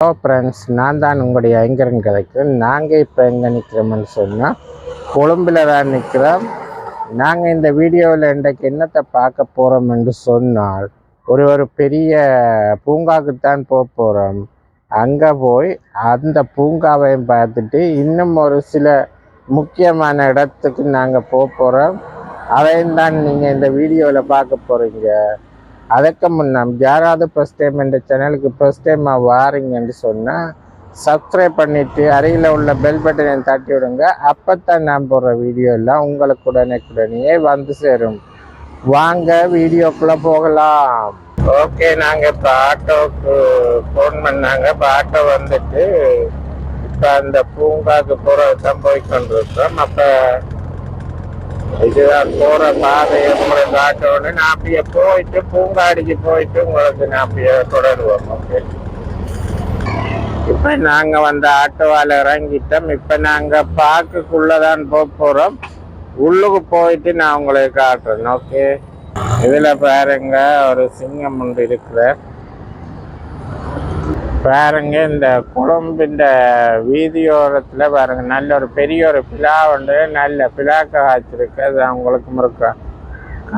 Hello friends நான் தான் உங்களுடைய ஐங்கரன் கதைக்கிறேன் நாங்கள் இப்போ எங்கே நிற்கிறோம்னு சொன்னால் கொழும்பில் தான் நிற்கிறோம் நாங்கள் இந்த வீடியோவில் இன்றைக்கு என்னத்தை பார்க்க போகிறோம் என்று சொன்னால் ஒரு ஒரு பெரிய பூங்காவுக்குத்தான் போக போகிறோம் அங்கே போய் அந்த பூங்காவையும் பார்த்துட்டு இன்னும் ஒரு சில முக்கியமான இடத்துக்கு நாங்கள் போக போகிறோம் அதையும் தான் நீங்கள் இந்த வீடியோவில் பார்க்க போகிறீங்க அதுக்கு முன்னம் யாராவது ஃபஸ்ட் டைம் இந்த சேனலுக்கு ஃபஸ்ட் டைமாக வாரீங்கன்னு சொன்னால் சப்ஸ்கிரைப் பண்ணிவிட்டு அருகில் உள்ள பெல் பட்டனை தட்டி விடுங்க. அப்போ தான் நான் போடுற வீடியோ எல்லாம் உங்களுக்கு உடனே வந்து சேரும். வாங்க வீடியோக்குள்ளே போகலாம். ஓகே நாங்கள் இப்போ ஆட்டோவுக்கு ஃபோன் பண்ணாங்க. இப்போ ஆட்டோ வந்துட்டு இப்போ அந்த பூங்காவுக்கு போகிறது தான் போய் கொண்டிருக்கிறோம் அப்போ இதுதான் போற பாதையை உங்களுக்கு காட்டணும்னு நான் அப்படியே போயிட்டு பூங்காடிக்கு போயிட்டு உங்களுக்கு நான் அப்படியே தொடருவோம் ஓகே இப்ப நாங்க வந்த ஆட்டோவால இறங்கிட்டோம். இப்ப நாங்க பார்க்குள்ளதான் போக போறோம். உள்ளுக்கு போயிட்டு நான் உங்களுக்கு காட்டுறேன் ஓகே இதுல பாருங்க ஒரு சிங்கம் ஒன்று இருக்கிறேன் பாருங்க இந்த கொழும்பு இந்த வீதியோரத்தில் பாருங்க நல்ல ஒரு பெரிய ஒரு பிலா ஒன்று நல்ல பிலா காய்ச்சிருக்கு அது அவங்களுக்கு முறுக்க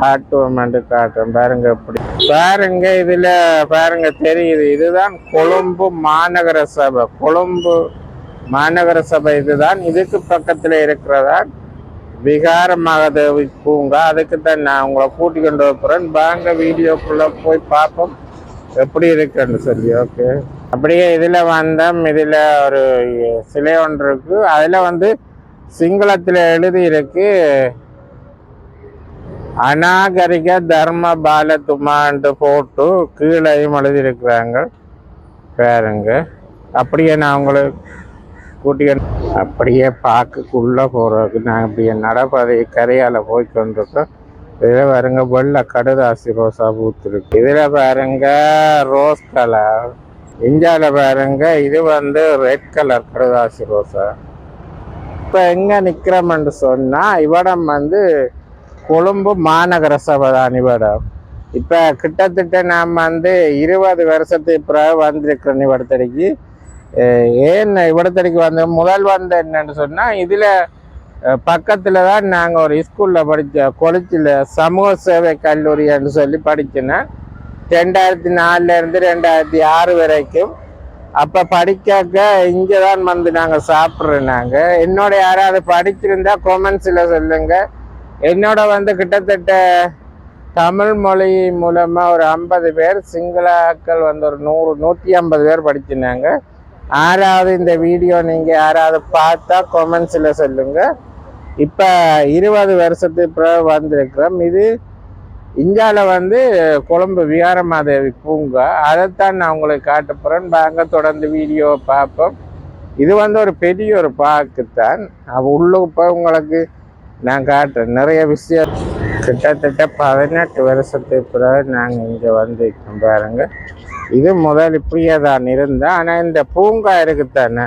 காட்டுவோம் என்று காட்டுறோம் பாருங்க எப்படி பாருங்க இதில் பாருங்க தெரியுது. இதுதான் கொழும்பு மாநகர சபை. கொழும்பு மாநகர சபை இதுதான். இதுக்கு பக்கத்தில் இருக்கிறதா? விகார மகாதேவி பூங்கா. அதுக்கு தான் நான் உங்களை கூட்டிக் கொண்டு வைக்கிறேன் வாங்க வீடியோக்குள்ளே போய் பார்ப்போம். எப்படி இருக்குன்னு சொல்லி ஓகே அப்படியே இதில் வந்தோம். இதில் ஒரு சிலை ஒன்று இருக்கு. அதில் வந்து சிங்களத்தில் எழுதி இருக்கு. அநாகரிக தர்ம பால துமாண்டு போட்டு கீழையும் எழுதியிருக்கிறாங்க. பாருங்க. அப்படியே நான் உங்களுக்கு கூட்டிக்க அப்படியே பார்க்குக்குள்ளே போகிறதுக்கு நான் அப்படியே நடப்பதை கரையால் போய் கொண்டிருக்கோம் இதில் பாருங்க வெள்ளை கடுதாசி ரோசா பூத்துருக்கு. இதில் பாருங்க ரோஸ் கலர். இந்தியாவில் பாருங்க இது வந்து ரெட் கலர் கடுதாசி ரோஸா இப்போ எங்கே நிற்கிறோம்னு சொன்னால் இவடம் வந்து கொழும்பு மாநகர சபை தான் இவடம். இப்போ கிட்டத்தட்ட நாம் வந்து இருபது வருஷத்துக்கு பிறகு வந்திருக்கிறோம் இவடத்தடிக்கு ஏன் இவடத்தடிக்கு வந்து முதல் வந்து என்னன்னு சொன்னால் இதில் பக்கத்தில் தான் நாங்கள் ஒரு ஸ்கூலில் படித்த கொளச்சியில் சமூக சேவை கல்லூரின்னு சொல்லி படிச்சினேன் ரெண்டாயிரத்தி நாலுலேருந்து ரெண்டாயிரத்தி ஆறு வரைக்கும். அப்போ படிக்காக்க இங்கே தான் வந்து நாங்கள் சாப்பிட்றோம் நாங்கள் என்னோட யாராவது படிச்சிருந்தா கொமெண்ட்ஸில் சொல்லுங்க. என்னோட வந்து கிட்டத்தட்ட தமிழ் மொழி மூலமாக ஒரு ஐம்பது பேர் சிங்களாக்கள் வந்து ஒரு நூறு நூற்றி ஐம்பது பேர் படிச்சினாங்க யாராவது இந்த வீடியோ நீங்கள் யாராவது பார்த்தா கொமெண்ட்ஸில் சொல்லுங்கள் இப்போ இருபது வருஷத்துக்கு பிறகு வந்திருக்கிறோம். இது இந்தியாவில் வந்து கொழும்பு விகாரமாதேவி பூங்கா. அதைத்தான் நான் உங்களுக்கு காட்ட போகிறேன் தொடர்ந்து வீடியோ பார்ப்போம். இது வந்து ஒரு பெரிய ஒரு பார்க்கு தான். உள்ளே போய் உங்களுக்கு நான் காட்டுறேன். நிறைய விஷயம். கிட்டத்தட்ட பதினெட்டு வருஷத்துக்கு பிறகு நாங்கள் இங்கே வந்திருக்கோம் பாருங்கள் இது முதல் இப்படியே தான் இருந்தேன் ஆனால் இந்த பூங்கா இருக்குத்தானே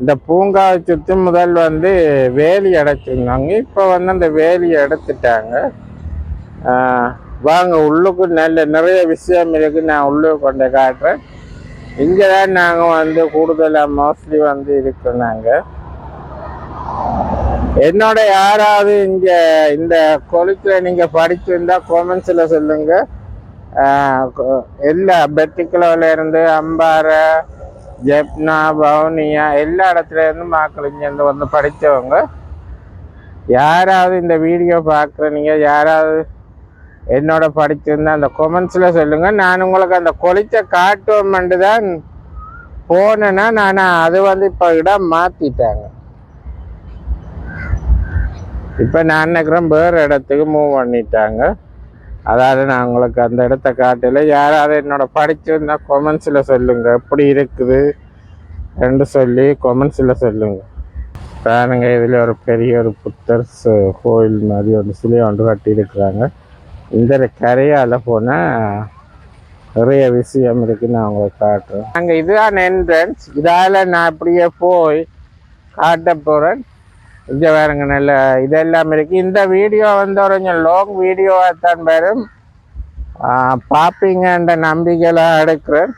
இந்த பூங்காவை சுற்றி முதல் வந்து வேலி அடைச்சிருந்தாங்க. இப்போ வந்து அந்த வேலியை எடுத்துட்டாங்க வாங்க உள்ளுக்கு நல்ல நிறைய விஷயம் இருக்குது நான் உள்ளே கொண்டு காட்டுறேன். இங்கே தான் நாங்கள் வந்து கூடுதலாக மோஸ்ட்லி வந்து இருக்கோம் நாங்கள் என்னோட யாராவது இங்கே இந்த கொலுக்கில் நீங்கள் படிச்சிருந்தா கொமெண்ட்ஸில் சொல்லுங்கள் எல்லா பெட்டிக்குளவில் இருந்து அம்பாறை ஜெப்னா பவுனியா எல்லா இடத்துல இருந்து மக்கள் இங்கேருந்து வந்து படித்தவங்க. யாராவது இந்த வீடியோ பார்க்குற நீங்கள் யாராவது என்னோட படிச்சிருந்தா அந்த கொமெண்ட்ஸில் சொல்லுங்கள் நான் உங்களுக்கு அந்த கொளிச்ச காட்டுவோம்ட்டு தான் போனேன்னா நான் அது வந்து இப்போ இடம் மாற்றிட்டாங்க இப்போ நான் நினைக்கிறேன் வேறு இடத்துக்கு மூவ் பண்ணிட்டாங்க. அதாவது நான் உங்களுக்கு அந்த இடத்த காட்டல. யாராவது என்னோட படிச்சிருந்தா கொமெண்ட்ஸில் சொல்லுங்க. எப்படி இருக்குது? என்று சொல்லி கொமெண்ட்ஸில் சொல்லுங்க. பாருங்க இதில் ஒரு பெரிய ஒரு புத்தர் கோயில் மாதிரி ஒரு சிலையை ஒன்று கட்டியிருக்கிறாங்க. இந்த கரையால் போனால் நிறைய விஷயம் இருக்குன்னு நான் உங்களுக்கு காட்டுறேன். நாங்கள் இதுதான் என்ட்ரன்ஸ் இதால் நான் அப்படியே போய் காட்ட போகிறேன் இது வேறுங்க நல்ல இதெல்லாம் இருக்குது இந்த வீடியோ வந்து ஒரு கொஞ்சம் லாங் வீடியோவாக தான் வரும். பார்ப்பீங்கன்ற நம்பிக்கையெல்லாம் எடுக்கிறேன்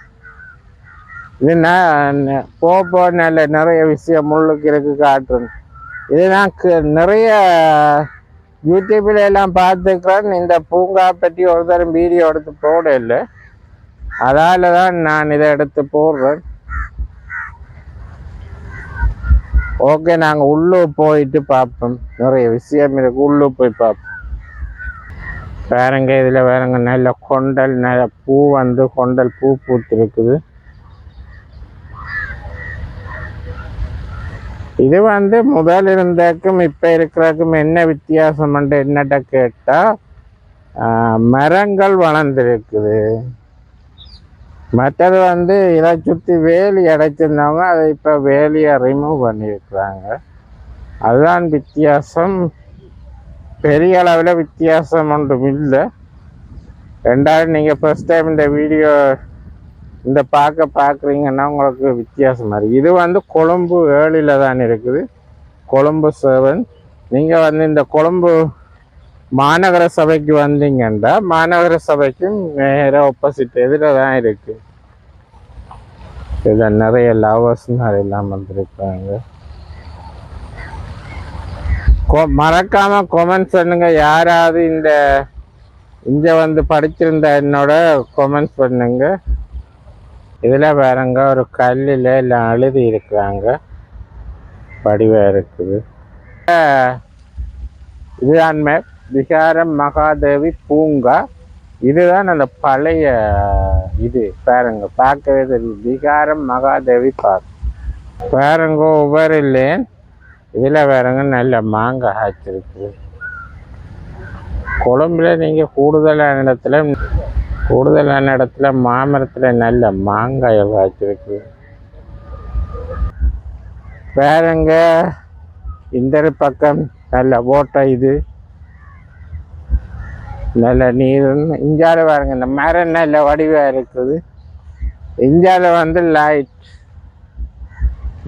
இது நான் போக போக நல்ல நிறைய விஷயம் முள்ளுக்கு இருக்கு காட்டுறேன். இது நான் நிறைய யூடியூப்பில் எல்லாம் பார்த்துக்கிறேன். இந்த பூங்கா பற்றி ஒரு வீடியோ எடுத்து போட இல்லை அதால் தான் நான் இதை எடுத்து போடுறேன். ஓகே நாங்கள் உள்ளே போயிட்டு பார்ப்போம். நிறைய விஷயம் இருக்குது உள்ளே போய் பார்ப்போம். வேறங்க இதில் வேறங்க நல்ல கொண்டல் நல்ல பூ வந்து கொண்டல் பூ பூத்திருக்குது. இது வந்து முதல் இருந்தக்கும் இப்போ இருக்கிறக்கும் என்ன வித்தியாசம்ன்ட்டு என்னட்ட கேட்டால் மரங்கள் வளர்ந்துருக்குது. மற்றது வந்து இதை சுற்றி வேலி அடைச்சிருந்தவங்க அதை இப்போ வேலியை ரிமூவ் பண்ணியிருக்கிறாங்க. அதுதான் வித்தியாசம். பெரிய அளவில் வித்தியாசம் ஒன்றும் இல்லை. ரெண்டாவது நீங்கள் ஃபஸ்ட் டைம் இந்த வீடியோ இந்த பார்க்க பார்க்குறீங்கன்னா உங்களுக்கு வித்தியாசமாக இருக்குது இது வந்து கொழும்பு ஏழில் தான் இருக்குது. கொழும்பு செவன் நீங்கள் வந்து இந்த கொழும்பு மாநகர சபைக்கு வந்தீங்கன்னா மாநகர சபைக்கும் நேராக ஆப்போசிட் எதிரில் தான் இருக்குது இதில் நிறைய லவர்ஸ் எல்லாம் வந்திருக்காங்க. கொ- மறக்காம கமெண்ட்ஸ் பண்ணுங்க. யாராவது இந்த இங்க வந்து படிச்சிருந்த என்னோட கமெண்ட்ஸ் பண்ணுங்க. இதில் வேறங்க ஒரு கல்லில் எல்லாம் எழுதி இருக்கிறாங்க. படிவாக இருக்குது. இதுதான் மேப் விகாரம் மகாதேவி பூங்கா. இதுதான் அந்த பழைய இது பாருங்க. பார்க்கவே தெரியும். விகாரம் மகாதேவி பார்க். பாருங்க ஒவ்வொரு லேன் இதில் வேறங்க நல்ல மாங்காய் காய்ச்சிருக்கு. கொழம்புல நீங்கள் கூடுதலான இடத்துல கூடுதலான இடத்துல மாமரத்தில் நல்ல மாங்காய் காய்ச்சிருக்கு. பாருங்க இந்த ஒரு பக்கம் நல்ல ஓட்டை இது. நல்ல நீர் இஞ்சால பாருங்க இந்த மரம் நல்ல வடிவாக இருக்குது. இஞ்சால வந்து லைட்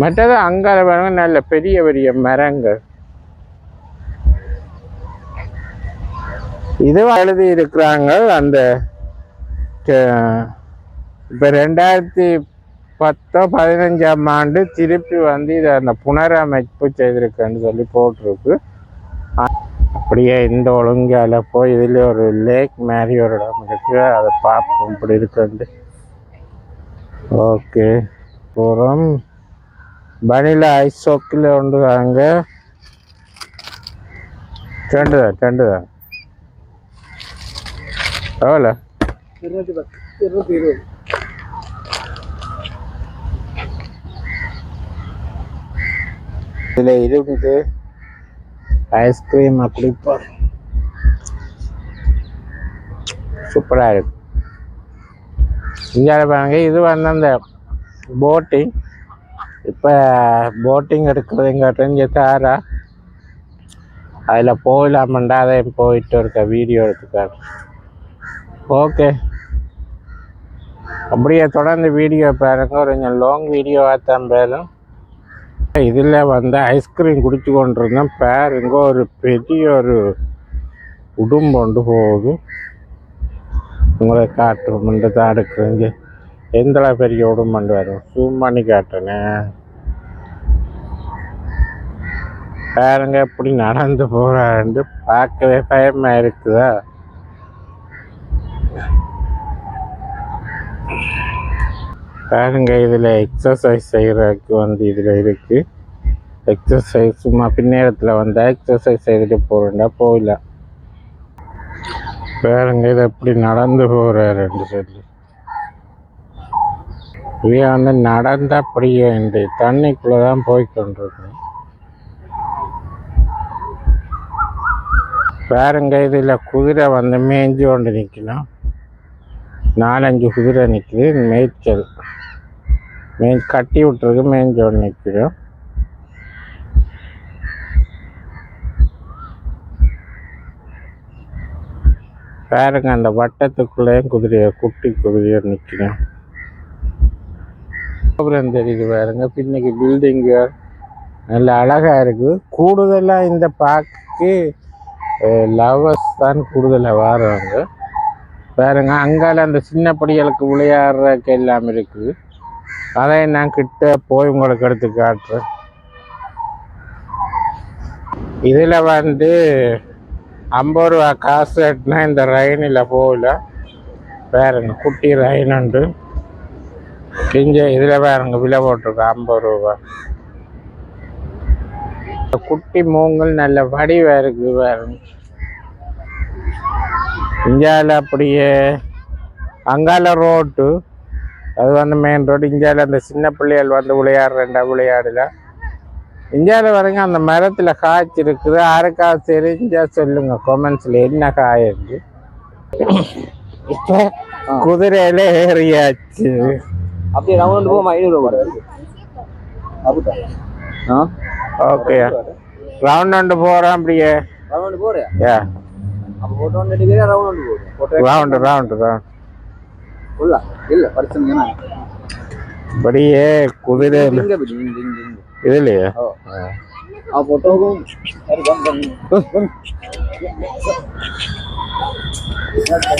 மற்றது அங்கால பாருங்க நல்ல பெரிய பெரிய மரங்கள். இது எழுதி இருக்கிறாங்க அந்த இப்போ ரெண்டாயிரத்தி பத்தோ பதினஞ்சாம் ஆண்டு திருப்பி வந்து இதை அந்த புனரமைப்பு செய்திருக்கேன்னு சொல்லி போட்டிருக்கு. அப்படியே இந்த ஒழுங்கால போய் இதில் ஒரு லேக் மாதிரி ஒரு இடம் இருக்குது அதை பார்ப்போம். இப்படி இருக்குன்ட்டு ஓகே அப்புறம் பனில ஐஸ் சோக்கில் உண்டு வாங்க. ரெண்டு தான் ரெண்டு தான். எவ்வளோ இருநூத்தி பத்து இருநூத்தி இருபது. இதில் இருந்து ஐஸ்கிரீம் அப்படி சூப்பராக இருக்கும் இங்கே பாருங்க இது வந்து அந்த போட்டிங் இப்போ போட்டிங் எடுக்கிறது இங்கே தாரா. அதில் போயிடலாமண்டா அதை போயிட்டு இருக்க வீடியோ எடுத்துக்காரு. ஓகே அப்படியே தொடர்ந்து வீடியோ பாருங்க. ஒரு கொஞ்சம் லாங் வீடியோவாக தான் பேரும். இதில் வந்து ஐஸ்கிரீம் குடிச்சு கொண்டிருந்தேன். பாருங்க ஒரு பெரிய ஒரு உடும்பு கொண்டு போகுது. உங்களை காட்டுறோம்ன்ற தான் எடுக்கிறீங்க. எந்தளவு பெரிய உடும்பண்டு வரும்? ஜூம் பண்ணி காட்டுனே பாருங்க எப்படி நடந்து போகிறாருன்ட்டு பார்க்கவே பயமாக இருக்குதா? பாருங்க இதில் எக்ஸசைஸ் செய்கிறதுக்கு வந்து இதில் இருக்குது எக்ஸசைஸ் சும்மா பின்னேரத்தில் வந்து எக்ஸசைஸ் செய்துட்டு போகிறேன்டா போயிடலாம். பாருங்க இது எப்படி நடந்து போகிறாருன்னு சொல்லி. இவன் வந்து நடந்த அப்படியே இந்த தண்ணிக்குள்ளே தான் போய் கொண்டிருக்கேன். பாருங்க இதில் குதிரை வந்து மேய்ஞ்சு கொண்டு நிற்கணும் நாலஞ்சு குதிரை நிற்குது மேய்ச்சல். மே கட்டி விட்டுருக்கு மேய்ஞ்சு ஜோன் நிற்குது பாருங்க அந்த வட்டத்துக்குள்ளேயும் குதிரையை குட்டி குதிரையை நிற்கிறோம் அப்புறம் தெரியுது பாருங்க பின்னைக்கு பில்டிங்கு நல்ல அழகாக இருக்குது கூடுதலாக இந்த பார்க்கு லவர்ஸ் தான் கூடுதலாக வர்றாங்க பாருங்க அங்கால அந்த சின்ன படிகளுக்கு விளையாடுறதுக்கு எல்லாம் இருக்குது அதை நான் கிட்ட போய் உங்களுக்கு எடுத்து காட்டுறேன். இதில் வந்து ஐம்பது ரூபா காசு கட்டினா இந்த ரயினில் போகல. பாருங்க குட்டி ரயின் உண்டு. இங்கே இதில் பாருங்க விலை போட்டிருக்கு ஐம்பது ரூபா. இந்த குட்டி மூங்கல் நல்ல வடிவாக இருக்குது பாருங்க. இந்தியாவில் அப்படியே அங்கால ரோட்டு அது வந்து மெயின் ரோடு இந்தியாவில் அந்த சின்ன பிள்ளைகள் வந்து விளையாடுறேன்டா விளையாடல. இந்தியாவில் வரைக்கும் அந்த மரத்தில் காய்ச்சி இருக்குது. யாருக்காவது தெரிஞ்சா சொல்லுங்க கொமெண்ட்ஸில் என்ன காய் இருக்கு இப்போ குதிரையில ஏறியாச்சு. அப்படியே ரவுண்ட் போகும் ஐநூறு ஆ? ஓகே ரவுண்ட் போகிறோம் அப்படியே. ரவுண்ட் போறியா? ரவுண்ட் ரவுண்டு ரவுண்டு ரவுண்ட் இல்ல இல்ல பிரச்சனை என்ன அப்படியே குதிரையில் இங்க போய் இங்க இங்க இங்க. இதுலையே? ஓ. ஆ போட்டோவும் சரி கம் கம்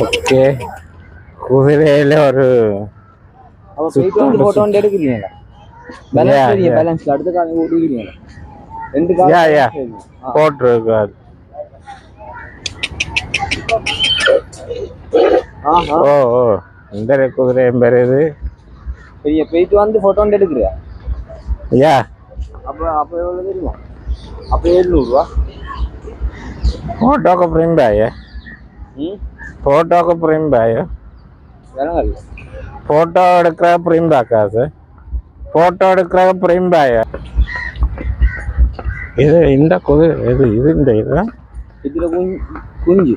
ஓகே. குதிரையில ஒரு அப்போ போயிட்டு வந்து போட்டோ ஒன்று எடுக்கிறீங்களா? Yeah, பேலன்ஸ் தெரியும் yeah. பேலன்ஸ்ல அடுத்த எந்த குதிரை என் பேர் இது பெரிய போயிட்டு வந்து ஃபோட்டோ வந்து எடுக்கிறியா? ஐயா. அப்போ அப்போ எவ்வளோ தெரியுமா? அப்போ எழுநூறுவா. ஃபோட்டோக்கு பிரிண்ட் ஆயா ஃபோட்டோக்கு பிரிண்ட் ஆயா ஃபோட்டோ எடுக்கிற பிரிண்ட் ஆக்காது ஃபோட்டோ எடுக்கிற பிரிண்ட் ஆயா இது இந்த குதிரை இது இது இந்த இது. இதில் குஞ்சு.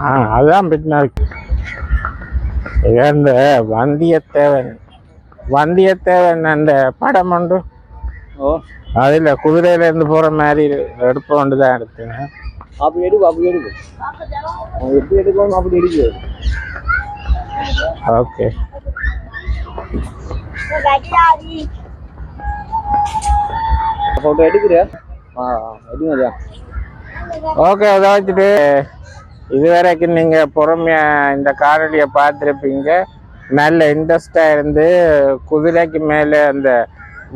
ஆ அதுதான் பின்னாடி. இது அந்த வந்தியத்தேவன் வந்தியத்தேவன் அந்த படம் ஓ. அதில் குதிரையிலேருந்து போகிற மாதிரி எடுப்பு கொண்டு தான் எடுத்தேன். அப்படி எடுக்கும் அப்படி அவன் எப்படி எடுக்கணும் அப்படி எடுக்கிறது ஓகே. ஃபோட்டோ எடுக்கிறியா ஆ ஓகே அதை வச்சுட்டு இதுவரைக்கும் நீங்கள் பொறுமையாக இந்த காணொலியை பார்த்துருப்பீங்க. நல்ல இன்ட்ரெஸ்டாக இருந்து குதிரைக்கு மேலே அந்த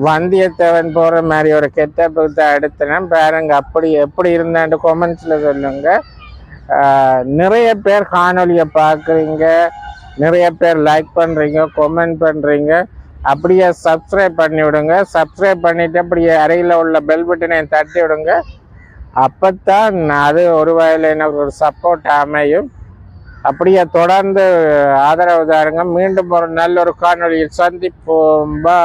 வந்தியத்தேவன் போகிற மாதிரி ஒரு கெட்டப்பு தான் எடுத்தேன் பாருங்க அப்படி எப்படி இருந்தான்னு கொமெண்ட்ஸில் சொல்லுங்க. நிறைய பேர் காணொலியை பார்க்குறீங்க. நிறைய பேர் லைக் பண்ணுறீங்க கொமெண்ட் பண்ணுறீங்க அப்படியே சப்ஸ்கிரைப் பண்ணி விடுங்க சப்ஸ்கிரைப் பண்ணிவிட்டு அப்படியே அருகில் உள்ள பெல் பட்டனை தட்டி விடுங்க அப்போத்தான் அது ஒரு வகையில் எனக்கு ஒரு சப்போர்ட் அமையும். அப்படியே தொடர்ந்து ஆதரவு தாருங்க. மீண்டும் ஒரு நல்ல ஒரு காணொலியில் சந்திப்போம்.